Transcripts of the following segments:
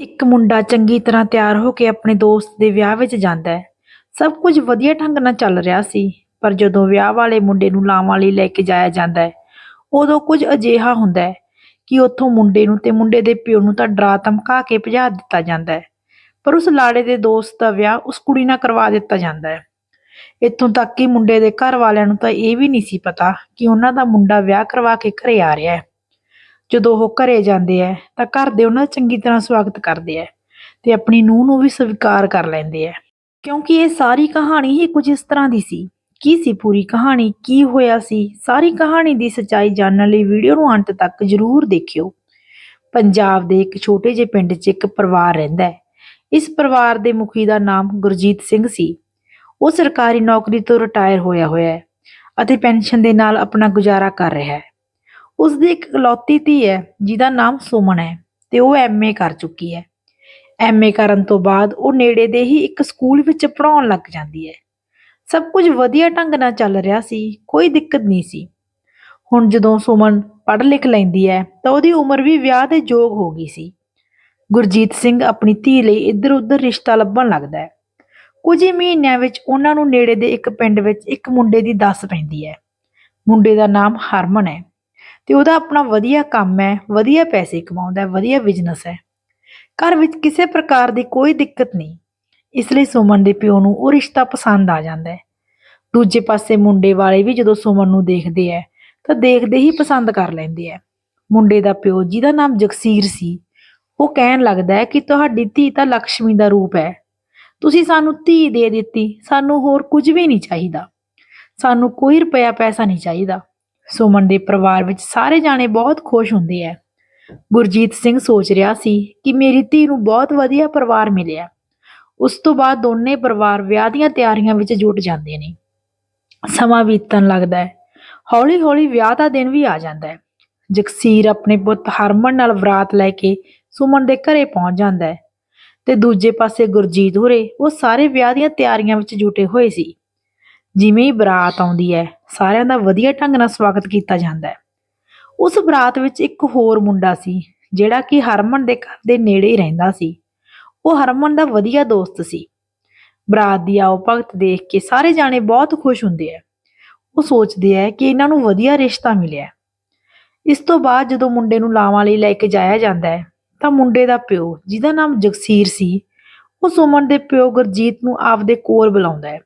ਇੱਕ ਮੁੰਡਾ ਚੰਗੀ ਤਰ੍ਹਾਂ ਤਿਆਰ ਹੋ ਕੇ ਆਪਣੇ ਦੋਸਤ ਦੇ ਵਿਆਹ ਵਿੱਚ ਜਾਂਦਾ ਹੈ। ਸਭ ਕੁਝ ਵਧੀਆ ਢੰਗ ਨਾਲ ਚੱਲ ਰਿਹਾ ਸੀ, ਪਰ ਜਦੋਂ ਵਿਆਹ ਵਾਲੇ ਮੁੰਡੇ ਨੂੰ ਲਾਵਾਂ ਲਈ ਲੈ ਕੇ ਜਾਇਆ ਜਾਂਦਾ ਹੈ, ਉਦੋਂ ਕੁਝ ਅਜਿਹਾ ਹੁੰਦਾ ਹੈ ਕਿ ਉੱਥੋਂ ਮੁੰਡੇ ਨੂੰ ਤੇ ਮੁੰਡੇ ਦੇ ਪਿਓ ਨੂੰ ਤਾਂ ਡਰਾ ਧਮਕਾ ਕੇ ਭਜਾ ਦਿੱਤਾ ਜਾਂਦਾ ਹੈ, ਪਰ ਉਸ ਲਾੜੇ ਦੇ ਦੋਸਤ ਦਾ ਵਿਆਹ ਉਸ ਕੁੜੀ ਨਾਲ ਕਰਵਾ ਦਿੱਤਾ ਜਾਂਦਾ ਹੈ। ਇੱਥੋਂ ਤੱਕ ਕਿ ਮੁੰਡੇ ਦੇ ਘਰ ਵਾਲਿਆਂ ਨੂੰ ਤਾਂ ਇਹ ਵੀ ਨਹੀਂ ਸੀ ਪਤਾ ਕਿ ਉਹਨਾਂ ਦਾ ਮੁੰਡਾ ਵਿਆਹ ਕਰਵਾ ਕੇ ਘਰੇ ਆ ਰਿਹਾ ਹੈ। ਜਦੋਂ ਉਹ ਘਰੇ ਜਾਂਦੇ ਹੈ ਤਾਂ ਘਰ ਦੇ ਉਹਨਾਂ ਦਾ ਚੰਗੀ ਤਰ੍ਹਾਂ ਸਵਾਗਤ ਕਰਦੇ ਹੈ ਤੇ ਆਪਣੀ ਨੂੰਹ ਨੂੰ ਵੀ ਸਵੀਕਾਰ ਕਰ ਲੈਂਦੇ ਹੈ ਕਿਉਂਕਿ ਇਹ ਸਾਰੀ ਕਹਾਣੀ ਹੀ ਕੁਝ ਇਸ ਤਰ੍ਹਾਂ ਦੀ ਸੀ। ਕੀ ਸੀ ਪੂਰੀ ਕਹਾਣੀ? ਕੀ ਹੋਇਆ ਸੀ? ਸਾਰੀ ਕਹਾਣੀ ਦੀ ਸੱਚਾਈ ਜਾਣਨ ਲਈ ਵੀਡੀਓ ਨੂੰ ਅੰਤ ਤੱਕ ਜ਼ਰੂਰ ਦੇਖਿਓ। ਪੰਜਾਬ ਦੇ ਇੱਕ ਛੋਟੇ ਜਿਹੇ ਪਿੰਡ 'ਚ ਇੱਕ ਪਰਿਵਾਰ ਰਹਿੰਦਾ ਹੈ ਇਸ ਪਰਿਵਾਰ ਦੇ ਮੁਖੀ ਦਾ ਨਾਮ ਗੁਰਜੀਤ ਸਿੰਘ ਸੀ। ਉਹ ਸਰਕਾਰੀ ਨੌਕਰੀ ਤੋਂ ਰਿਟਾਇਰ ਹੋਇਆ ਹੋਇਆ ਹੈ ਅਤੇ ਪੈਨਸ਼ਨ ਦੇ ਨਾਲ ਆਪਣਾ ਗੁਜ਼ਾਰਾ ਕਰ ਰਿਹਾ ਹੈ ਉਸ ਦੀ ਇੱਕ ਇਕਲੌਤੀ ਧੀ ਹੈ, ਜਿਹਦਾ ਨਾਮ ਸੁਮਨ ਹੈ ਤੇ ਉਹ ਐਮਏ ਕਰ ਚੁੱਕੀ ਹੈ। ਐਮਏ ਕਰਨ ਤੋਂ ਬਾਅਦ ਉਹ ਨੇੜੇ ਦੇ ਹੀ ਇੱਕ ਸਕੂਲ ਵਿੱਚ ਪੜਾਉਣ ਲੱਗ ਜਾਂਦੀ ਹੈ। ਸਭ ਕੁਝ ਵਧੀਆ ਢੰਗ ਨਾਲ ਚੱਲ ਰਿਹਾ ਸੀ, ਕੋਈ ਦਿੱਕਤ ਨਹੀਂ ਸੀ। ਹੁਣ ਜਦੋਂ ਸੁਮਨ ਪੜ੍ਹ ਲਿਖ ਲੈਂਦੀ ਹੈ, ਤਾਂ ਉਹਦੀ ਉਮਰ ਵੀ ਵਿਆਹ ਦੇ ਯੋਗ ਹੋ ਗਈ ਸੀ। ਗੁਰਜੀਤ ਸਿੰਘ ਆਪਣੀ ਧੀ ਲਈ ਇੱਧਰ-ਉੱਧਰ ਰਿਸ਼ਤਾ ਲੱਭਣ ਲੱਗਦਾ ਹੈ। ਕੁਝ ਹੀ ਮਹੀਨਿਆਂ ਵਿੱਚ ਉਹਨਾਂ ਨੂੰ ਨੇੜੇ ਦੇ ਇੱਕ ਪਿੰਡ ਵਿੱਚ ਇੱਕ ਮੁੰਡੇ ਦੀ ਦੱਸ ਪੈਂਦੀ ਹੈ। ਮੁੰਡੇ ਦਾ ਨਾਮ ਹਰਮਨ ਹੈ। ਤੇ ਉਹਦਾ ਆਪਣਾ ਵਧੀਆ ਕੰਮ ਹੈ, ਵਧੀਆ ਪੈਸੇ ਕਮਾਉਂਦਾ ਹੈ, ਵਧੀਆ ਬਿਜ਼ਨਸ ਹੈ। ਘਰ ਵਿੱਚ ਕਿਸੇ ਪ੍ਰਕਾਰ ਦੀ ਕੋਈ ਦਿੱਕਤ ਨਹੀਂ। ਇਸ ਲਈ ਸੁਮਨ ਦੇ ਪਿਓ ਨੂੰ ਉਹ ਰਿਸ਼ਤਾ ਪਸੰਦ ਆ ਜਾਂਦਾ ਹੈ। ਦੂਜੇ ਪਾਸੇ ਮੁੰਡੇ ਵਾਲੇ ਵੀ ਜਦੋਂ ਸੁਮਨ ਨੂੰ ਦੇਖਦੇ ਐ ਤਾਂ ਦੇਖਦੇ ਹੀ ਪਸੰਦ ਕਰ ਲੈਂਦੇ ਐ ਮੁੰਡੇ ਦਾ ਪਿਓ, ਜਿਹਦਾ ਨਾਮ ਜਗਸੀਰ ਸੀ, ਉਹ ਕਹਿਣ ਲੱਗਦਾ ਹੈ ਕਿ ਤੁਹਾਡੀ ਧੀ ਤਾਂ ਲక్ష్ਮੀ ਦਾ ਰੂਪ ਹੈ। ਤੁਸੀਂ ਸਾਨੂੰ ਧੀ ਦੇ ਦਿੱਤੀ, ਸਾਨੂੰ ਹੋਰ ਕੁਝ ਵੀ ਨਹੀਂ ਚਾਹੀਦਾ। ਸਾਨੂੰ ਕੋਈ ਰੁਪਇਆ ਪੈਸਾ ਨਹੀਂ ਚਾਹੀਦਾ। ਸੁਮਨ ਦੇ ਪਰਿਵਾਰ ਵਿੱਚ ਸਾਰੇ ਜਾਣੇ ਬਹੁਤ ਖੁਸ਼ ਹੁੰਦੇ ਐ ਗੁਰਜੀਤ ਸਿੰਘ ਸੋਚ ਰਿਹਾ ਸੀ ਕਿ ਮੇਰੀ ਧੀ ਨੂੰ ਬਹੁਤ ਵਧੀਆ ਪਰਿਵਾਰ ਮਿਲਿਆ। ਉਸ ਤੋਂ ਬਾਅਦ ਦੋਨੇ ਪਰਿਵਾਰ ਵਿਆਹ ਦੀਆਂ ਤਿਆਰੀਆਂ ਵਿੱਚ ਜੁਟ ਜਾਂਦੇ ਨੇ। ਸਮਾਂ ਬੀਤਣ ਲੱਗਦਾ ਹੈ। ਹੌਲੀ-ਹੌਲੀ ਵਿਆਹ ਦਾ ਦਿਨ ਵੀ ਆ ਜਾਂਦਾ ਹੈ। ਜਗਸੀਰ ਆਪਣੇ ਪੁੱਤ ਹਰਮਨ ਨਾਲ ਬਰਾਤ ਲੈ ਕੇ ਸੁਮਨ ਦੇ ਘਰੇ ਪਹੁੰਚ ਜਾਂਦਾ ਹੈ ਤੇ ਦੂਜੇ ਪਾਸੇ ਗੁਰਜੀਤ ਹੋਰੇ ਉਹ ਸਾਰੇ ਵਿਆਹ ਦੀਆਂ ਤਿਆਰੀਆਂ ਵਿੱਚ ਜੁਟੇ ਹੋਏ ਸੀ। ਜਿਵੇਂ ਹੀ ਬਰਾਤ ਆਉਂਦੀ ਹੈ, ਸਾਰਿਆਂ ਦਾ ਵਧੀਆ ਢੰਗ ਨਾਲ ਸਵਾਗਤ ਕੀਤਾ ਜਾਂਦਾ ਹੈ। ਉਸ ਬਰਾਤ ਵਿੱਚ ਇੱਕ ਹੋਰ ਮੁੰਡਾ ਸੀ, ਜਿਹੜਾ ਕਿ ਹਰਮਨ ਦੇ ਘਰ ਦੇ ਨੇੜੇ ਹੀ ਰਹਿੰਦਾ ਸੀ। ਉਹ ਹਰਮਨ ਦਾ ਵਧੀਆ ਦੋਸਤ ਸੀ। ਬਰਾਤ ਦੀ ਆਓ ਭਗਤ ਦੇਖ ਕੇ ਸਾਰੇ ਜਾਣੇ ਬਹੁਤ ਖੁਸ਼ ਹੁੰਦੇ ਆ ਉਹ ਸੋਚਦੇ ਆ ਕਿ ਇਹਨਾਂ ਨੂੰ ਵਧੀਆ ਰਿਸ਼ਤਾ ਮਿਲਿਆ ਇਸ ਤੋਂ ਬਾਅਦ ਜਦੋਂ ਮੁੰਡੇ ਨੂੰ ਲਾਵਾਂ ਲਈ ਲੈ ਕੇ ਜਾਇਆ ਜਾਂਦਾ ਹੈ, ਤਾਂ ਮੁੰਡੇ ਦਾ ਪਿਓ, ਜਿਹਦਾ ਨਾਮ ਜਗਸੀਰ ਸੀ ਉਹ ਸੁਮਨ ਦੇ ਪਿਓ ਗੁਰਜੀਤ ਨੂੰ ਆਪਦੇ ਕੋਲ ਬੁਲਾਉਂਦਾ ਹੈ।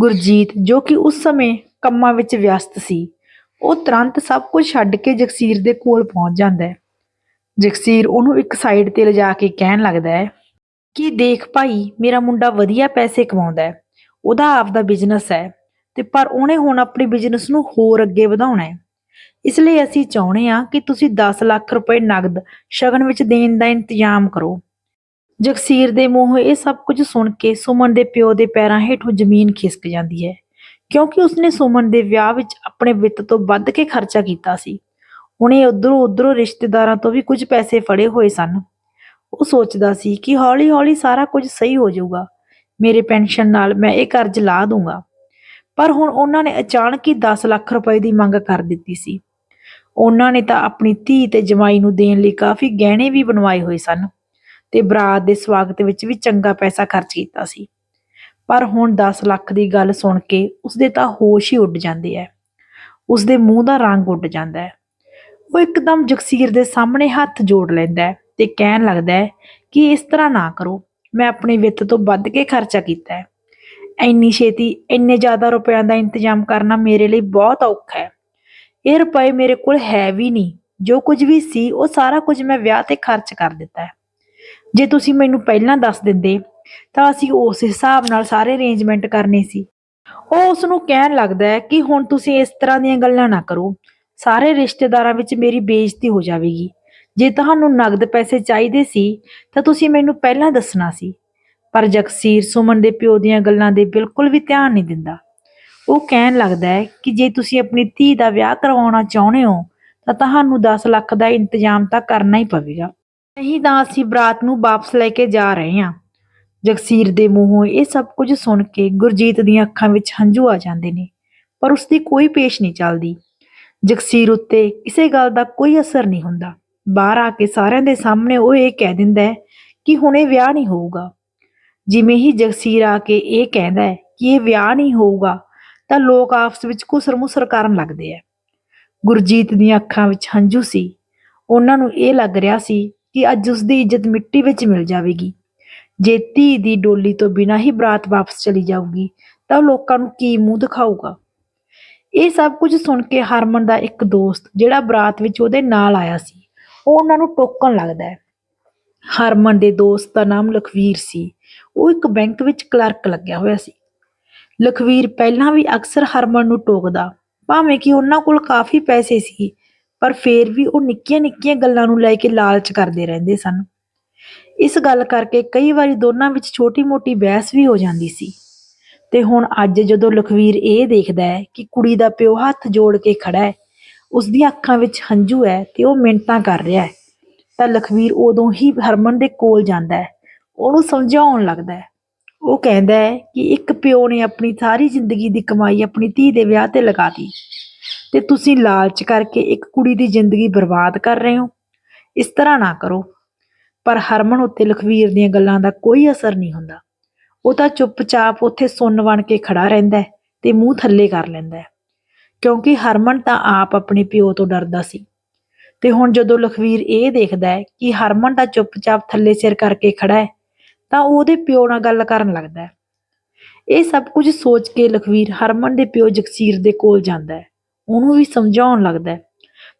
ਗੁਰਜੀਤ, ਜੋ ਕਿ ਉਸ ਸਮੇਂ ਕੰਮਾਂ ਵਿੱਚ ਵਿਅਸਤ ਸੀ, ਉਹ ਤੁਰੰਤ ਸਭ ਕੁਝ ਛੱਡ ਕੇ ਜਗਸੀਰ ਦੇ ਕੋਲ ਪਹੁੰਚ ਜਾਂਦਾ ਹੈ। ਜਗਸੀਰ ਉਹਨੂੰ ਇੱਕ ਸਾਈਡ ਤੇ ਲਿਜਾ ਕੇ ਕਹਿਣ ਲੱਗਦਾ ਹੈ ਕਿ ਦੇਖ ਭਾਈ, ਮੇਰਾ ਮੁੰਡਾ ਵਧੀਆ ਪੈਸੇ ਕਮਾਉਂਦਾ ਹੈ, ਉਹਦਾ ਆਪਦਾ ਬਿਜ਼ਨਸ ਹੈ ਤੇ ਪਰ ਉਹਨੇ ਹੁਣ ਆਪਣੇ ਬਿਜ਼ਨਸ ਨੂੰ ਹੋਰ ਅੱਗੇ ਵਧਾਉਣਾ ਹੈ। ਇਸ ਲਈ ਅਸੀਂ ਚਾਹੁੰਦੇ ਹਾਂ ਕਿ ਤੁਸੀਂ 10 ਲੱਖ ਰੁਪਏ ਨਗਦ ਸ਼ਗਨ ਵਿੱਚ ਦੇਣ ਦਾ ਇੰਤਜ਼ਾਮ ਕਰੋ। ਜਗਸੀਰ ਦੇ ਮੂੰਹੋਂ ਇਹ ਸਭ ਕੁਝ ਸੁਣ ਕੇ ਸੁਮਨ ਦੇ ਪਿਓ ਦੇ ਪੈਰਾਂ ਹੇਠੋਂ ਜ਼ਮੀਨ ਖਿਸਕ ਜਾਂਦੀ ਹੈ, ਕਿਉਂਕਿ ਉਸਨੇ ਸੁਮਨ ਦੇ ਵਿਆਹ ਵਿੱਚ ਆਪਣੇ ਵਿੱਤ ਤੋਂ ਵੱਧ ਕੇ ਖਰਚਾ ਕੀਤਾ ਸੀ। ਉਹਨੇ ਉਧਰੋਂ ਉਧਰੋਂ ਰਿਸ਼ਤੇਦਾਰਾਂ ਤੋਂ ਵੀ ਕੁਝ ਪੈਸੇ ਫੜੇ ਹੋਏ ਸਨ। ਉਹ ਸੋਚਦਾ ਸੀ ਕਿ ਹੌਲੀ-ਹੌਲੀ ਸਾਰਾ ਕੁਝ ਸਹੀ ਹੋ ਜਾਊਗਾ। ਮੇਰੇ ਪੈਨਸ਼ਨ ਨਾਲ ਮੈਂ ਇਹ ਕਰਜ਼ ਲਾ ਦੂੰਗਾ। ਪਰ ਹੁਣ ਉਹਨਾਂ ਨੇ ਅਚਾਨਕ ਹੀ 10 ਲੱਖ ਰੁਪਏ ਦੀ ਮੰਗ ਕਰ ਦਿੱਤੀ ਸੀ। ਉਹਨਾਂ ਨੇ ਤਾਂ ਆਪਣੀ ਧੀ ਤੇ ਜਮਾਈ ਨੂੰ ਦੇਣ ਲਈ ਕਾਫੀ ਗਹਿਣੇ ਵੀ ਬਣਵਾਏ ਹੋਏ ਸਨ। ਤੇ ਬਰਾਤ ਦੇ ਸਵਾਗਤ ਵਿੱਚ ਵੀ ਚੰਗਾ ਪੈਸਾ ਖਰਚ ਕੀਤਾ ਸੀ। ਪਰ ਹੁਣ 10 ਲੱਖ ਦੀ ਗੱਲ ਸੁਣ ਕੇ ਉਸਦੇ ਤਾਂ ਹੋਸ਼ ਹੀ ਉੱਡ ਜਾਂਦੇ ਐ। ਉਸਦੇ ਮੂੰਹ ਦਾ ਰੰਗ ਉੱਡ ਜਾਂਦਾ ਹੈ ਉਹ ਇੱਕਦਮ ਜਗਸੀਰ ਦੇ ਸਾਹਮਣੇ ਹੱਥ ਜੋੜ ਲੈਂਦਾ ਹੈ ਤੇ ਕਹਿਣ ਲੱਗਦਾ ਹੈ ਕਿ ਇਸ ਤਰ੍ਹਾਂ ਨਾ ਕਰੋ, ਮੈਂ ਆਪਣੀ ਵਿੱਤ ਤੋਂ ਵੱਧ ਕੇ ਖਰਚਾ ਕੀਤਾ ਹੈ ਇੰਨੀ ਛੇਤੀ ਇੰਨੇ ਜ਼ਿਆਦਾ ਰੁਪਇਆਂ ਦਾ ਇੰਤਜ਼ਾਮ ਕਰਨਾ ਮੇਰੇ ਲਈ ਬਹੁਤ ਔਖਾ ਹੈ ਇਹ ਰੁਪਏ ਮੇਰੇ ਕੋਲ ਹੈ ਵੀ ਨਹੀਂ, ਜੋ ਕੁਝ ਵੀ ਸੀ ਉਹ ਸਾਰਾ ਕੁਝ ਮੈਂ ਵਿਆਹ ਤੇ ਖਰਚ ਕਰ ਦਿੱਤਾ ਹੈ ਜੇ ਤੁਸੀਂ ਮੈਨੂੰ ਪਹਿਲਾਂ ਦੱਸ ਦਿੰਦੇ, ਤਾਂ ਅਸੀਂ ਉਸ ਹਿਸਾਬ ਨਾਲ ਸਾਰੇ ਅਰੇਂਜਮੈਂਟ ਕਰਨੇ ਸੀ। ਉਹ ਉਸ ਨੂੰ ਕਹਿਣ ਲੱਗਦਾ ਹੈ ਕਿ ਹੁਣ ਤੁਸੀਂ ਇਸ ਤਰ੍ਹਾਂ ਦੀਆਂ ਗੱਲਾਂ ਨਾ ਕਰੋ। ਸਾਰੇ ਰਿਸ਼ਤੇਦਾਰਾਂ ਵਿੱਚ ਮੇਰੀ ਬੇਇੱਜ਼ਤੀ ਹੋ ਜਾਵੇਗੀ। ਜੇ ਤੁਹਾਨੂੰ ਨਗਦ ਪੈਸੇ ਚਾਹੀਦੇ ਸੀ, ਤਾਂ ਤੁਸੀਂ ਮੈਨੂੰ ਪਹਿਲਾਂ ਦੱਸਣਾ ਸੀ। ਪਰ ਜਗਸੀਰ ਸੁਮਨ ਦੇ ਪਿਓ ਦੀਆਂ ਗੱਲਾਂ ਦੇ ਬਿਲਕੁਲ ਵੀ ਧਿਆਨ ਨਹੀਂ ਦਿੰਦਾ। ਉਹ ਕਹਿਣ ਲੱਗਦਾ ਹੈ ਕਿ ਜੇ ਤੁਸੀਂ ਆਪਣੀ ਧੀ ਦਾ ਵਿਆਹ ਕਰਵਾਉਣਾ ਚਾਹੁੰਦੇ ਹੋ, ਤਾਂ ਤੁਹਾਨੂੰ 10 ਲੱਖ ਦਾ ਇੰਤਜ਼ਾਮ ਤਾਂ ਕਰਨਾ ਹੀ ਪਵੇਗਾ। ਨਹੀਂ ਤਾਂ ਅਸੀਂ ਬਰਾਤ ਨੂੰ ਵਾਪਸ ਲੈ ਕੇ ਜਾ ਰਹੇ ਹਾਂ। ਜਗਸੀਰ ਦੇ ਮੂੰਹੋਂ ਇਹ ਸਭ ਕੁਝ ਸੁਣ ਕੇ ਗੁਰਜੀਤ ਦੀਆਂ ਅੱਖਾਂ ਵਿੱਚ ਹੰਝੂ ਆ ਜਾਂਦੇ ਨੇ, ਪਰ ਉਸਦੀ ਕੋਈ ਪੇਸ਼ ਨਹੀਂ ਚੱਲਦੀ। ਜਗਸੀਰ ਉੱਤੇ ਕਿਸੇ ਗੱਲ ਦਾ ਕੋਈ ਅਸਰ ਨਹੀਂ ਹੁੰਦਾ। ਬਾਹਰ ਆ ਕੇ ਸਾਰਿਆਂ ਦੇ ਸਾਹਮਣੇ ਉਹ ਇਹ ਕਹਿ ਦਿੰਦਾ ਹੈ ਕਿ ਇਹ ਵਿਆਹ ਨਹੀਂ ਹੋਊਗਾ। ਜਿਵੇਂ ਹੀ ਜਗਸੀਰ ਆ ਕੇ ਇਹ ਕਹਿੰਦਾ ਹੈ ਕਿ ਇਹ ਵਿਆਹ ਨਹੀਂ ਹੋਊਗਾ, ਤਾਂ ਲੋਕ ਆਪਸ ਵਿੱਚ ਘੁਸਰ-ਮੁਸਰ ਕਰਨ ਲੱਗਦੇ ਹੈ। ਗੁਰਜੀਤ ਦੀਆਂ ਅੱਖਾਂ ਵਿੱਚ ਹੰਝੂ ਸੀ। ਉਹਨਾਂ ਨੂੰ ਇਹ ਲੱਗ ਰਿਹਾ ਸੀ ਕਿ ਅੱਜ ਉਸ ਦੀ ਇੱਜ਼ਤ ਮਿੱਟੀ ਵਿੱਚ ਮਿਲ ਜਾਵੇਗੀ। ਜੇ ਧੀ ਦੀ ਡੋਲੀ ਤੋਂ ਬਿਨਾਂ ਹੀ ਬਰਾਤ ਵਾਪਸ ਚਲੀ ਜਾਊਗੀ, ਤਾਂ ਉਹ ਲੋਕਾਂ ਨੂੰ ਕੀ ਮੂੰਹ ਦਿਖਾਊਗਾ? ਇਹ ਸਭ ਕੁਝ ਸੁਣ ਕੇ ਹਰਮਨ ਦਾ ਇੱਕ ਦੋਸਤ, ਜਿਹੜਾ ਬਰਾਤ ਵਿੱਚ ਉਹਦੇ ਨਾਲ ਆਇਆ ਸੀ, ਉਹ ਉਹਨਾਂ ਨੂੰ ਟੋਕਣ ਲੱਗਦਾ ਹੈ। ਹਰਮਨ ਦੇ ਦੋਸਤ ਦਾ ਨਾਮ ਲਖਵੀਰ ਸੀ। ਉਹ ਇੱਕ ਬੈਂਕ ਵਿੱਚ ਕਲਰਕ ਲੱਗਿਆ ਹੋਇਆ ਸੀ। ਲਖਵੀਰ ਪਹਿਲਾਂ ਵੀ ਅਕਸਰ ਹਰਮਨ ਨੂੰ ਟੋਕਦਾ, ਭਾਵੇਂ ਕਿ ਉਹਨਾਂ ਕੋਲ ਕਾਫੀ ਪੈਸੇ ਸੀ ਪਰ ਫੇਰ ਵੀ ਉਹ ਨਿੱਕੀਆਂ-ਨਿੱਕੀਆਂ ਗੱਲਾਂ ਨੂੰ ਲੈ ਕੇ ਲਾਲਚ ਕਰਦੇ ਰਹਿੰਦੇ ਸਨ। ਇਸ ਗੱਲ ਕਰਕੇ ਕਈ ਵਾਰੀ ਦੋਨਾਂ ਵਿੱਚ ਛੋਟੀ-ਮੋਟੀ ਬਹਿਸ ਵੀ ਹੋ ਜਾਂਦੀ ਸੀ। ਤੇ ਹੁਣ ਅੱਜ ਜਦੋਂ ਲਖਵੀਰ ਇਹ ਦੇਖਦਾ ਹੈ ਕਿ ਕੁੜੀ ਦਾ ਪਿਓ ਹੱਥ ਜੋੜ ਕੇ ਖੜਾ ਹੈ ਉਸ ਦੀਆਂ ਅੱਖਾਂ ਵਿੱਚ ਹੰਝੂ ਹੈ ਤੇ ਉਹ ਮਿੰਟਾਂ ਕਰ ਰਿਹਾ ਹੈ, ਤਾਂ ਲਖਵੀਰ ਉਦੋਂ ਹੀ ਹਰਮਨ ਦੇ ਕੋਲ ਜਾਂਦਾ ਹੈ। ਉਹਨੂੰ ਸਮਝਾਉਣ ਲੱਗਦਾ ਹੈ। ਉਹ ਕਹਿੰਦਾ ਹੈ ਕਿ ਇੱਕ ਪਿਓ ਨੇ ਆਪਣੀ ਸਾਰੀ ਜ਼ਿੰਦਗੀ ਦੀ ਕਮਾਈ ਆਪਣੀ ਧੀ ਦੇ ਵਿਆਹ ਤੇ ਲਗਾਤੀ ਤੇ ਤੁਸੀਂ ਲਾਲਚ ਕਰਕੇ ਇੱਕ ਕੁੜੀ ਦੀ ਜ਼ਿੰਦਗੀ ਬਰਬਾਦ ਕਰ ਰਹੇ ਹੋ। ਇਸ ਤਰ੍ਹਾਂ ਨਾ ਕਰੋ। ਪਰ ਹਰਮਨ ਉੱਤੇ ਲਖਵੀਰ ਦੀਆਂ ਗੱਲਾਂ ਦਾ ਕੋਈ ਅਸਰ ਨਹੀਂ ਹੁੰਦਾ। ਉਹ ਤਾਂ ਚੁੱਪਚਾਪ ਉੱਥੇ ਸੁੰਨ ਬਣ ਕੇ ਖੜਾ ਰਹਿੰਦਾ ਹੈ ਤੇ ਮੂੰਹ ਥੱਲੇ ਕਰ ਲੈਂਦਾ ਕਿਉਂਕਿ ਹਰਮਨ ਤਾਂ ਆਪ ਆਪਣੇ ਪਿਓ ਤੋਂ ਡਰਦਾ ਸੀ। ਤੇ ਹੁਣ ਜਦੋਂ ਲਖਵੀਰ ਇਹ ਦੇਖਦਾ ਹੈ ਕਿ ਹਰਮਨ ਤਾਂ ਚੁੱਪਚਾਪ ਥੱਲੇ ਸਿਰ ਕਰਕੇ ਖੜਾ ਹੈ, ਤਾਂ ਉਹਦੇ ਪਿਓ ਨਾਲ ਗੱਲ ਕਰਨ ਲੱਗਦਾ ਹੈ। ਇਹ ਸਭ ਕੁਝ ਸੋਚ ਕੇ ਲਖਵੀਰ ਹਰਮਨ ਦੇ ਪਿਓ ਜਗਸੀਰ ਦੇ ਕੋਲ ਜਾਂਦਾ ਹੈ। ਉਹਨੂੰ ਵੀ ਸਮਝਾਉਣ ਲੱਗਦਾ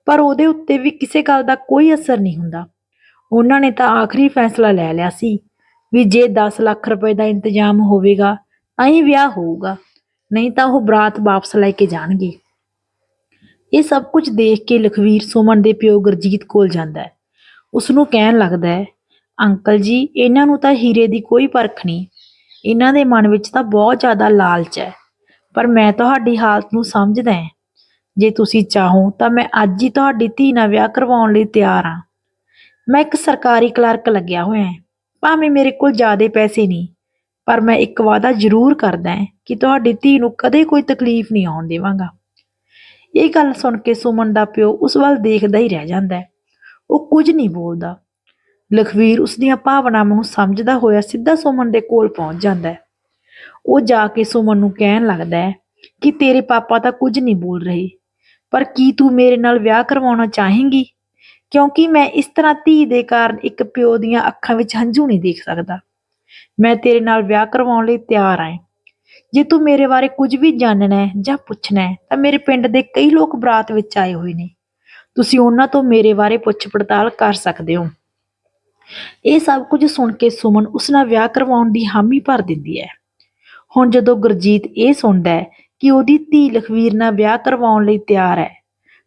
ਪਰ ਉਹਦੇ ਉੱਤੇ ਵੀ ਕਿਸੇ ਗੱਲ ਦਾ ਕੋਈ ਅਸਰ ਨਹੀਂ ਹੁੰਦਾ। ਉਹਨਾਂ ਨੇ ਤਾਂ ਆਖਰੀ ਫੈਸਲਾ ਲੈ ਲਿਆ ਸੀ ਵੀ ਜੇ 10 ਲੱਖ ਰੁਪਏ ਦਾ ਇੰਤਜ਼ਾਮ ਹੋਵੇਗਾ, ਤਾਂ ਹੀ ਵਿਆਹ ਹੋਊਗਾ, ਨਹੀਂ ਤਾਂ ਉਹ ਬਰਾਤ ਵਾਪਸ ਲੈ ਕੇ ਜਾਣਗੇ। ਇਹ ਸਭ ਕੁਝ ਦੇਖ ਕੇ ਲਖਵੀਰ ਸੁਮਨ ਦੇ ਪਿਓ ਗੁਰਜੀਤ ਕੋਲ ਜਾਂਦਾ ਹੈ। ਉਸ ਨੂੰ ਕਹਿਣ ਲੱਗਦਾ ਹੈ, ਅੰਕਲ ਜੀ, ਇਹਨਾਂ ਨੂੰ ਤਾਂ ਹੀਰੇ ਦੀ ਕੋਈ ਪਰਖ ਨਹੀਂ। ਇਹਨਾਂ ਦੇ ਮਨ ਵਿੱਚ ਤਾਂ ਬਹੁਤ ਜ਼ਿਆਦਾ ਲਾਲਚ ਹੈ। ਪਰ ਮੈਂ ਤੁਹਾਡੀ ਹਾਲਤ ਨੂੰ ਸਮਝਦਾ ਹਾਂ। ਜੇ ਤੁਸੀਂ ਚਾਹੋ ਤਾਂ ਮੈਂ ਅੱਜ ਹੀ ਤੁਹਾਡੀ ਧੀ ਨਾਲ ਵਿਆਹ ਕਰਵਾਉਣ ਲਈ ਤਿਆਰ ਹਾਂ। ਮੈਂ ਇੱਕ ਸਰਕਾਰੀ ਕਲਰਕ ਲੱਗਿਆ ਹੋਇਆ ਹੈ। ਭਾਵੇਂ ਮੇਰੇ ਕੋਲ ਜ਼ਿਆਦਾ ਪੈਸੇ ਨਹੀਂ, ਪਰ ਮੈਂ ਇੱਕ ਵਾਅਦਾ ਜ਼ਰੂਰ ਕਰਦਾ ਹਾਂ ਕਿ ਤੁਹਾਡੀ ਧੀ ਨੂੰ ਕਦੇ ਕੋਈ ਤਕਲੀਫ ਨਹੀਂ ਆਉਣ ਦੇਵਾਂਗਾ। ਇਹ ਗੱਲ ਸੁਣ ਕੇ ਸੁਮਨ ਦਾ ਪਿਓ ਉਸ ਵੱਲ ਦੇਖਦਾ ਹੀ ਰਹਿ ਜਾਂਦਾ ਹੈ। ਉਹ ਕੁਝ ਨਹੀਂ ਬੋਲਦਾ। ਲਖਵੀਰ ਉਸ ਦੀਆਂ ਭਾਵਨਾਵਾਂ ਨੂੰ ਸਮਝਦਾ ਹੋਇਆ ਸਿੱਧਾ ਸੁਮਨ ਦੇ ਕੋਲ ਪਹੁੰਚ ਜਾਂਦਾ ਹੈ। ਉਹ ਜਾ ਕੇ ਸੁਮਨ ਨੂੰ ਕਹਿਣ ਲੱਗਦਾ ਹੈ ਕਿ ਤੇਰੇ ਪਾਪਾ ਤਾਂ ਕੁਝ ਨਹੀਂ ਬੋਲ ਰਹੇ। ਪਰ ਕੀ ਤੂੰ ਮੇਰੇ ਨਾਲ ਵਿਆਹ ਕਰਵਾਉਣਾ ਚਾਹੇਂਗੀ? ਕਿਉਂਕਿ ਮੈਂ ਇਸ ਤਰ੍ਹਾਂ ਧੀ ਦੇ ਕਾਰਨ ਇੱਕ ਪਿਓ ਦੀਆਂ ਅੱਖਾਂ ਵਿੱਚ ਹੰਝੂ ਨਹੀਂ ਦੇਖ ਸਕਦਾ। ਮੈਂ ਤੇਰੇ ਨਾਲ ਵਿਆਹ ਕਰਵਾਉਣ ਲਈ ਤਿਆਰ ਹਾਂ। ਜੇ ਤੂੰ ਮੇਰੇ ਬਾਰੇ ਕੁਝ ਵੀ ਜਾਣਨਾ ਹੈ ਜਾਂ ਪੁੱਛਣਾ ਹੈ, ਤਾਂ ਮੇਰੇ ਪਿੰਡ ਦੇ ਕਈ ਲੋਕ ਬਰਾਤ ਵਿੱਚ ਆਏ ਹੋਏ ਨੇ। ਤੁਸੀਂ ਉਹਨਾਂ ਤੋਂ ਮੇਰੇ ਬਾਰੇ ਪੁੱਛ ਪੜਤਾਲ ਕਰ ਸਕਦੇ ਹੋ। ਇਹ ਸਭ ਕੁਝ ਸੁਣ ਕੇ ਸੁਮਨ ਉਸ ਨਾਲ ਵਿਆਹ ਕਰਵਾਉਣ ਦੀ ਹਾਮੀ ਭਰ ਦਿੰਦੀ ਹੈ। ਹੁਣ ਜਦੋਂ ਗੁਰਜੀਤ ਇਹ ਸੁਣਦਾ ਹੈ ਕਿ ਉਹਦੀ ਧੀ ਲਖਵੀਰ ਨਾਲ ਵਿਆਹ ਕਰਵਾਉਣ ਲਈ ਤਿਆਰ ਹੈ,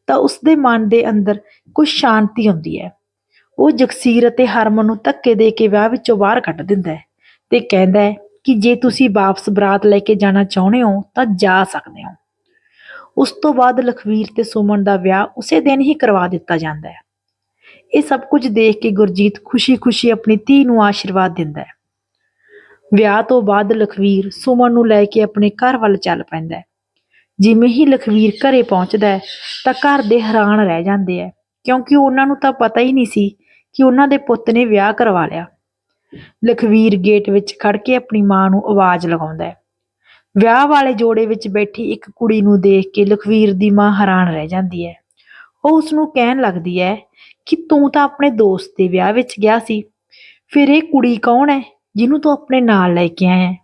ਤਾਂ ਉਸ ਦੇ ਮਨ ਦੇ ਅੰਦਰ ਕੁਝ ਸ਼ਾਂਤੀ ਆਉਂਦੀ ਹੈ। ਉਹ ਜਗਸੀਰ ਅਤੇ ਹਰਮਨ ਨੂੰ ਧੱਕੇ ਦੇ ਕੇ ਵਿਆਹ ਵਿੱਚੋਂ ਬਾਹਰ ਕੱਢ ਦਿੰਦਾ ਹੈ ਤੇ ਕਹਿੰਦਾ ਹੈ ਕਿ ਜੇ ਤੁਸੀਂ ਵਾਪਸ ਬਰਾਤ ਲੈ ਕੇ ਜਾਣਾ ਚਾਹੁੰਦੇ ਹੋ, ਤਾਂ ਜਾ ਸਕਦੇ ਹੋ। ਉਸ ਤੋਂ ਬਾਅਦ ਲਖਵੀਰ ਤੇ ਸੁਮਨ ਦਾ ਵਿਆਹ ਉਸੇ ਦਿਨ ਹੀ ਕਰਵਾ ਦਿੱਤਾ ਜਾਂਦਾ ਹੈ। ਇਹ ਸਭ ਕੁਝ ਦੇਖ ਕੇ ਗੁਰਜੀਤ ਖੁਸ਼ੀ-ਖੁਸ਼ੀ ਆਪਣੀ ਧੀ ਨੂੰ ਆਸ਼ੀਰਵਾਦ ਦਿੰਦਾ ਹੈ। ਵਿਆਹ ਤੋਂ ਬਾਅਦ ਲਖਵੀਰ ਸੁਮਨ ਨੂੰ ਲੈ ਕੇ ਆਪਣੇ ਘਰ ਵੱਲ ਚੱਲ ਪੈਂਦਾ ਹੈ। ਜਿਵੇਂ ਹੀ ਲਖਵੀਰ ਘਰੇ ਪਹੁੰਚਦਾ ਹੈ, ਤਾਂ ਘਰ ਦੇ ਹੈਰਾਨ ਰਹਿ ਜਾਂਦੇ ਹੈ, ਕਿਉਂਕਿ ਉਹਨਾਂ ਨੂੰ ਤਾਂ ਪਤਾ ਹੀ ਨਹੀਂ ਸੀ ਕਿ ਉਹਨਾਂ ਦੇ ਪੁੱਤ ਨੇ ਵਿਆਹ ਕਰਵਾ ਲਿਆ। ਲਖਵੀਰ ਗੇਟ ਵਿੱਚ ਖੜ ਕੇ ਆਪਣੀ ਮਾਂ ਨੂੰ ਆਵਾਜ਼ ਲਗਾਉਂਦਾ ਹੈ। ਵਿਆਹ ਵਾਲੇ ਜੋੜੇ ਵਿੱਚ ਬੈਠੀ ਇੱਕ ਕੁੜੀ ਨੂੰ ਦੇਖ ਕੇ ਲਖਵੀਰ ਦੀ ਮਾਂ ਹੈਰਾਨ ਰਹਿ ਜਾਂਦੀ ਹੈ। ਉਹ ਉਸ ਨੂੰ ਕਹਿਣ ਲੱਗਦੀ ਹੈ ਕਿ ਤੂੰ ਤਾਂ ਆਪਣੇ ਦੋਸਤ ਦੇ ਵਿਆਹ ਵਿੱਚ ਗਿਆ ਸੀ, ਫਿਰ ਇਹ ਕੁੜੀ ਕੌਣ ਹੈ? ਜਿਹਨੂੰ ਤੂੰ ਆਪਣੇ ਨਾਲ ਲੈ ਕੇ ਆਇਆ ਹੈ।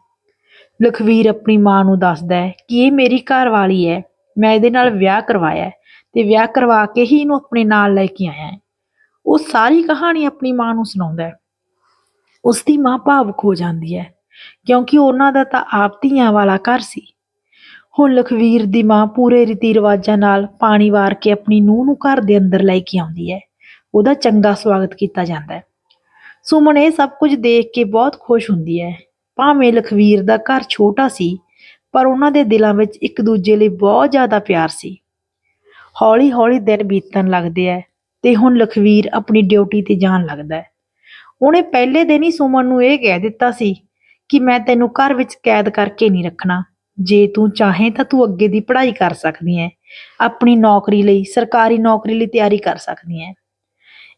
ਲਖਵੀਰ ਆਪਣੀ ਮਾਂ ਨੂੰ ਦੱਸਦਾ ਹੈ ਕਿ ਇਹ ਮੇਰੀ ਘਰ ਵਾਲੀ ਹੈ। ਮੈਂ ਇਹਦੇ ਨਾਲ ਵਿਆਹ ਕਰਵਾਇਆ ਹੈ ਤੇ ਵਿਆਹ ਕਰਵਾ ਕੇ ਹੀ ਇਹਨੂੰ ਆਪਣੇ ਨਾਲ ਲੈ ਕੇ ਆਇਆ ਹੈ। ਉਹ ਸਾਰੀ ਕਹਾਣੀ ਆਪਣੀ ਮਾਂ ਨੂੰ ਸੁਣਾਉਂਦਾ ਹੈ। ਉਸ ਦੀ ਮਾਂ ਭਾਵੁਕ ਹੋ ਜਾਂਦੀ ਹੈ ਕਿਉਂਕਿ ਉਹਨਾਂ ਦਾ ਤਾਂ ਆਪ ਧੀਆਂ ਵਾਲਾ ਘਰ ਸੀ। ਹੁਣ ਲਖਵੀਰ ਦੀ ਮਾਂ ਪੂਰੇ ਰੀਤੀ ਰਿਵਾਜਾਂ ਨਾਲ ਪਾਣੀ ਵਾਰ ਕੇ ਆਪਣੀ ਨੂੰਹ ਨੂੰ ਘਰ ਦੇ ਅੰਦਰ ਲੈ ਕੇ ਆਉਂਦੀ ਹੈ। ਉਹਦਾ ਚੰਗਾ ਸਵਾਗਤ ਕੀਤਾ ਜਾਂਦਾ ਹੈ। ਸੁਮਨ ਇਹ ਸਭ ਕੁਝ ਦੇਖ ਕੇ ਬਹੁਤ ਖੁਸ਼ ਹੁੰਦੀ ਹੈ। ਭਾਵੇਂ ਲਖਵੀਰ ਦਾ ਘਰ ਛੋਟਾ ਸੀ, ਪਰ ਉਹਨਾਂ ਦੇ ਦਿਲਾਂ ਵਿੱਚ ਇੱਕ ਦੂਜੇ ਲਈ ਬਹੁਤ ਜ਼ਿਆਦਾ ਪਿਆਰ ਸੀ। ਹੌਲੀ-ਹੌਲੀ ਦਿਨ ਬੀਤਣ ਲੱਗਦੇ ਹੈ ਤੇ ਹੁਣ ਲਖਵੀਰ ਆਪਣੀ ਡਿਊਟੀ ਤੇ ਜਾਣ ਲੱਗਦਾ ਹੈ। ਉਹਨੇ ਪਹਿਲੇ ਦਿਨ ਹੀ ਸੁਮਨ ਨੂੰ ਇਹ ਕਹਿ ਦਿੱਤਾ ਸੀ ਕਿ ਮੈਂ ਤੈਨੂੰ ਘਰ ਵਿੱਚ ਕੈਦ ਕਰਕੇ ਨਹੀਂ ਰੱਖਣਾ। ਜੇ ਤੂੰ ਚਾਹੇ ਤਾਂ ਤੂੰ ਅੱਗੇ ਦੀ ਪੜ੍ਹਾਈ ਕਰ ਸਕਦੀ ਹੈ, ਆਪਣੀ ਨੌਕਰੀ ਲਈ, ਸਰਕਾਰੀ ਨੌਕਰੀ ਲਈ ਤਿਆਰੀ ਕਰ ਸਕਦੀ ਹੈ।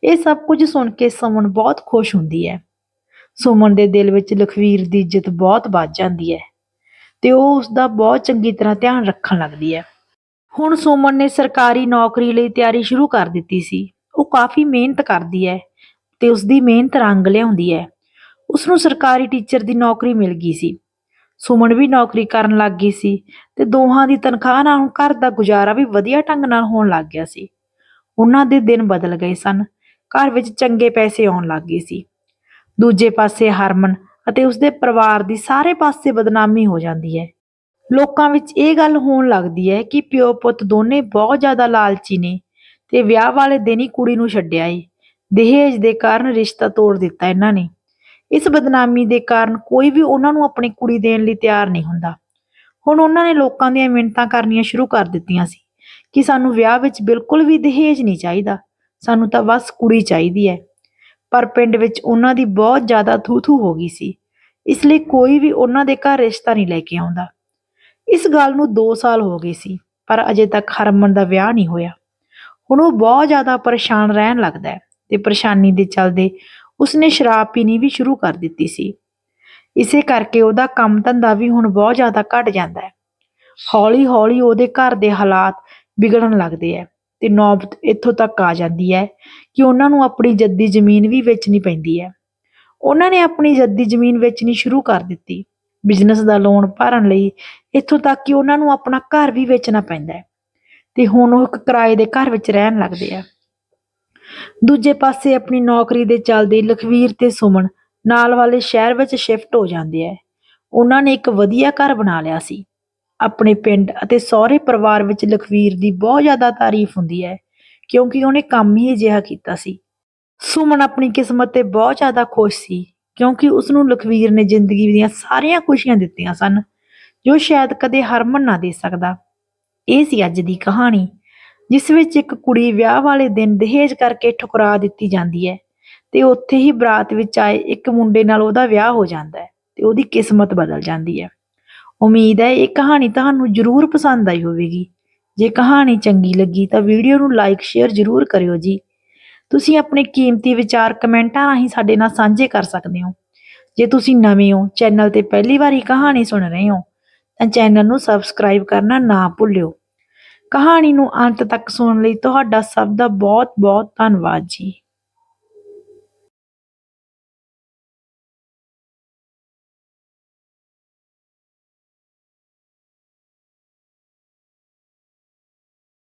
ਇਹ ਸਭ ਕੁਝ ਸੁਣ ਕੇ ਸੁਮਨ ਬਹੁਤ ਖੁਸ਼ ਹੁੰਦੀ ਹੈ। ਸੁਮਨ ਦੇ ਦਿਲ ਵਿੱਚ ਲਖਵੀਰ ਦੀ ਇੱਜ਼ਤ ਬਹੁਤ ਵੱਧ ਜਾਂਦੀ ਹੈ ਤੇ ਉਹ ਉਸ ਦਾ ਬਹੁਤ ਚੰਗੀ ਤਰ੍ਹਾਂ ਧਿਆਨ ਰੱਖਣ ਲੱਗਦੀ ਹੈ। ਹੁਣ ਸੁਮਨ ਨੇ ਸਰਕਾਰੀ ਨੌਕਰੀ ਲਈ ਤਿਆਰੀ ਸ਼ੁਰੂ ਕਰ ਦਿੱਤੀ ਸੀ। ਉਹ ਕਾਫੀ ਮਿਹਨਤ ਕਰਦੀ ਹੈ ਤੇ ਉਸ ਦੀ ਮਿਹਨਤ ਰੰਗ ਲਿਆਉਂਦੀ ਹੈ। ਉਸ ਨੂੰ ਸਰਕਾਰੀ ਟੀਚਰ ਦੀ ਨੌਕਰੀ ਮਿਲ ਗਈ ਸੀ। ਸੁਮਨ ਵੀ ਨੌਕਰੀ ਕਰਨ ਲੱਗ ਗਈ ਸੀ ਤੇ ਦੋਹਾਂ ਦੀ ਤਨਖਾਹ ਨਾਲ ਘਰ ਦਾ ਗੁਜ਼ਾਰਾ ਵੀ ਵਧੀਆ ਢੰਗ ਨਾਲ ਹੋਣ ਲੱਗ ਗਿਆ ਸੀ। ਉਹਨਾਂ ਦੇ ਦਿਨ ਬਦਲ ਗਏ ਸਨ ਘਰ ਵਿੱਚ ਚੰਗੇ ਪੈਸੇ ਆਉਣ ਲੱਗ ਗਏ ਸੀ। ਦੂਜੇ ਪਾਸੇ ਹਰਮਨ ਅਤੇ ਉਸਦੇ ਪਰਿਵਾਰ ਦੀ ਸਾਰੇ ਪਾਸੇ ਬਦਨਾਮੀ ਹੋ ਜਾਂਦੀ ਹੈ। ਲੋਕਾਂ ਵਿੱਚ ਇਹ ਗੱਲ ਹੋਣ ਲੱਗਦੀ ਹੈ ਕਿ ਪਿਓ ਪੁੱਤ ਦੋਨੇ ਬਹੁਤ ਜ਼ਿਆਦਾ ਲਾਲਚੀ ਨੇ ਤੇ ਵਿਆਹ ਵਾਲੇ ਦਿਨ ਹੀ ਕੁੜੀ ਨੂੰ ਛੱਡਿਆ ਏ। ਦਹੇਜ ਦੇ ਕਾਰਨ ਰਿਸ਼ਤਾ ਤੋੜ ਦਿੱਤਾ ਇਹਨਾਂ ਨੇ। ਇਸ ਬਦਨਾਮੀ ਦੇ ਕਾਰਨ ਕੋਈ ਵੀ ਉਹਨਾਂ ਨੂੰ ਆਪਣੀ ਕੁੜੀ ਦੇਣ ਲਈ ਤਿਆਰ ਨਹੀਂ ਹੁੰਦਾ। ਹੁਣ ਉਹਨਾਂ ਨੇ ਲੋਕਾਂ ਦੀਆਂ ਮਿੰਨਤਾਂ ਕਰਨੀਆਂ ਸ਼ੁਰੂ ਕਰ ਦਿੱਤੀਆਂ ਸੀ ਕਿ ਸਾਨੂੰ ਵਿਆਹ ਵਿੱਚ ਬਿਲਕੁਲ ਵੀ ਦਹੇਜ ਨਹੀਂ ਚਾਹੀਦਾ। ਸਾਨੂੰ ਤਾਂ ਬਸ ਕੁੜੀ ਚਾਹੀਦੀ ਹੈ। ਪਰ ਪਿੰਡ ਵਿੱਚ ਉਹਨਾਂ ਦੀ ਬਹੁਤ ਜ਼ਿਆਦਾ ਥੂ-ਥੂ ਹੋ ਗਈ ਸੀ। ਇਸ ਲਈ ਕੋਈ ਵੀ ਉਹਨਾਂ ਦੇ ਘਰ ਰਿਸ਼ਤਾ ਨਹੀਂ ਲੈ ਕੇ ਆਉਂਦਾ। ਇਸ ਗੱਲ ਨੂੰ 2 ਸਾਲ ਹੋ ਗਏ ਸੀ, ਪਰ ਅਜੇ ਤੱਕ ਹਰਮਨ ਦਾ ਵਿਆਹ ਨਹੀਂ ਹੋਇਆ। ਹੁਣ ਉਹ ਬਹੁਤ ਜ਼ਿਆਦਾ ਪਰੇਸ਼ਾਨ ਰਹਿਣ ਲੱਗਦਾ ਹੈ ਤੇ ਪਰੇਸ਼ਾਨੀ ਦੇ ਚੱਲਦੇ ਉਸਨੇ ਸ਼ਰਾਬ ਪੀਣੀ ਵੀ ਸ਼ੁਰੂ ਕਰ ਦਿੱਤੀ ਸੀ। ਇਸੇ ਕਰਕੇ ਉਹਦਾ ਕੰਮ ਧੰਦਾ ਵੀ ਹੁਣ ਬਹੁਤ ਜ਼ਿਆਦਾ ਘਟ ਜਾਂਦਾ ਹੈ। ਹੌਲੀ-ਹੌਲੀ ਉਹਦੇ ਘਰ ਦੇ ਹਾਲਾਤ ਵਿਗੜਨ ਲੱਗਦੇ ਹੈ। ਤੇ ਨੌਬਤ ਇੱਥੋਂ ਤੱਕ ਆ ਜਾਂਦੀ ਹੈ ਕਿ ਉਹਨਾਂ ਨੂੰ ਆਪਣੀ ਜੱਦੀ ਜ਼ਮੀਨ ਵੀ ਵੇਚਣੀ ਪੈਂਦੀ ਹੈ। ਉਹਨਾਂ ਨੇ ਆਪਣੀ ਜੱਦੀ ਜ਼ਮੀਨ ਵੇਚਣੀ ਸ਼ੁਰੂ ਕਰ ਦਿੱਤੀ। ਬਿਜ਼ਨਸ ਦਾ ਲੋਨ ਭਰਨ ਲਈ ਇੱਥੋਂ ਤੱਕ ਕਿ ਉਹਨਾਂ ਨੂੰ ਆਪਣਾ ਘਰ ਵੀ ਵੇਚਣਾ ਪੈਂਦਾ ਹੈ ਤੇ ਹੁਣ ਉਹ ਇੱਕ ਕਿਰਾਏ ਦੇ ਘਰ ਵਿੱਚ ਰਹਿਣ ਲੱਗਦੇ ਆ। ਦੂਜੇ ਪਾਸੇ ਆਪਣੀ ਨੌਕਰੀ ਦੇ ਚੱਲਦੇ ਲਖਵੀਰ ਤੇ ਸੁਮਨ ਨਾਲ ਵਾਲੇ ਸ਼ਹਿਰ ਵਿੱਚ ਸ਼ਿਫਟ ਹੋ ਜਾਂਦੇ ਆ। ਉਹਨਾਂ ਨੇ ਇੱਕ ਵਧੀਆ ਘਰ ਬਣਾ ਲਿਆ ਸੀ। ਆਪਣੇ ਪਿੰਡ ਅਤੇ ਸਹੁਰੇ ਪਰਿਵਾਰ ਵਿੱਚ ਲਖਵੀਰ ਦੀ ਬਹੁਤ ਜ਼ਿਆਦਾ ਤਾਰੀਫ ਹੁੰਦੀ ਹੈ, ਕਿਉਂਕਿ ਉਹਨੇ ਕੰਮ ਹੀ ਅਜਿਹਾ ਕੀਤਾ ਸੀ। ਸੁਮਨ ਆਪਣੀ ਕਿਸਮਤ ਤੇ ਬਹੁਤ ਜ਼ਿਆਦਾ ਖੁਸ਼ ਸੀ, ਕਿਉਂਕਿ ਉਸ ਨੂੰ ਲਖਵੀਰ ਨੇ ਜ਼ਿੰਦਗੀ ਦੀਆਂ ਸਾਰੀਆਂ ਖੁਸ਼ੀਆਂ ਦਿੱਤੀਆਂ ਸਨ, ਜੋ ਸ਼ਾਇਦ ਕਦੇ ਹਰਮਨ ਨਾ ਦੇ ਸਕਦਾ। ਇਹ ਸੀ ਅੱਜ ਦੀ ਕਹਾਣੀ, ਜਿਸ ਵਿੱਚ ਇੱਕ ਕੁੜੀ ਵਿਆਹ ਵਾਲੇ ਦਿਨ ਦਹੇਜ ਕਰਕੇ ਠੁਕਰਾ ਦਿੱਤੀ ਜਾਂਦੀ ਹੈ ਤੇ ਉੱਥੇ ਹੀ ਬਰਾਤ ਵਿੱਚ ਆਏ ਇੱਕ ਮੁੰਡੇ ਨਾਲ ਉਹਦਾ ਵਿਆਹ ਹੋ ਜਾਂਦਾ ਹੈ ਤੇ ਉਹਦੀ ਕਿਸਮਤ ਬਦਲ ਜਾਂਦੀ ਹੈ। ਉਮੀਦ ਹੈ ਇਹ ਕਹਾਣੀ ਤੁਹਾਨੂੰ ਜ਼ਰੂਰ ਪਸੰਦ ਆਈ ਹੋਵੇਗੀ। ਜੇ ਕਹਾਣੀ ਚੰਗੀ ਲੱਗੀ ਤਾਂ ਵੀਡੀਓ ਨੂੰ ਲਾਈਕ, ਸ਼ੇਅਰ ਜ਼ਰੂਰ ਕਰਿਓ ਜੀ। ਤੁਸੀਂ ਆਪਣੇ ਕੀਮਤੀ ਵਿਚਾਰ ਕਮੈਂਟਾਂ ਰਾਹੀਂ ਸਾਡੇ ਨਾਲ ਸਾਂਝੇ ਕਰ ਸਕਦੇ ਹੋ। ਜੇ ਤੁਸੀਂ ਨਵੇਂ ਹੋ, ਚੈਨਲ ਤੇ ਪਹਿਲੀ ਵਾਰੀ ਕਹਾਣੀ ਸੁਣ ਰਹੇ ਹੋ, ਤਾਂ ਚੈਨਲ ਨੂੰ ਸਬਸਕ੍ਰਾਈਬ ਕਰਨਾ ਨਾ ਭੁੱਲਿਓ। ਕਹਾਣੀ ਨੂੰ ਅੰਤ ਤੱਕ ਸੁਣਨ ਲਈ ਤੁਹਾਡਾ ਸਭ ਦਾ ਬਹੁਤ ਬਹੁਤ ਧੰਨਵਾਦ ਜੀ।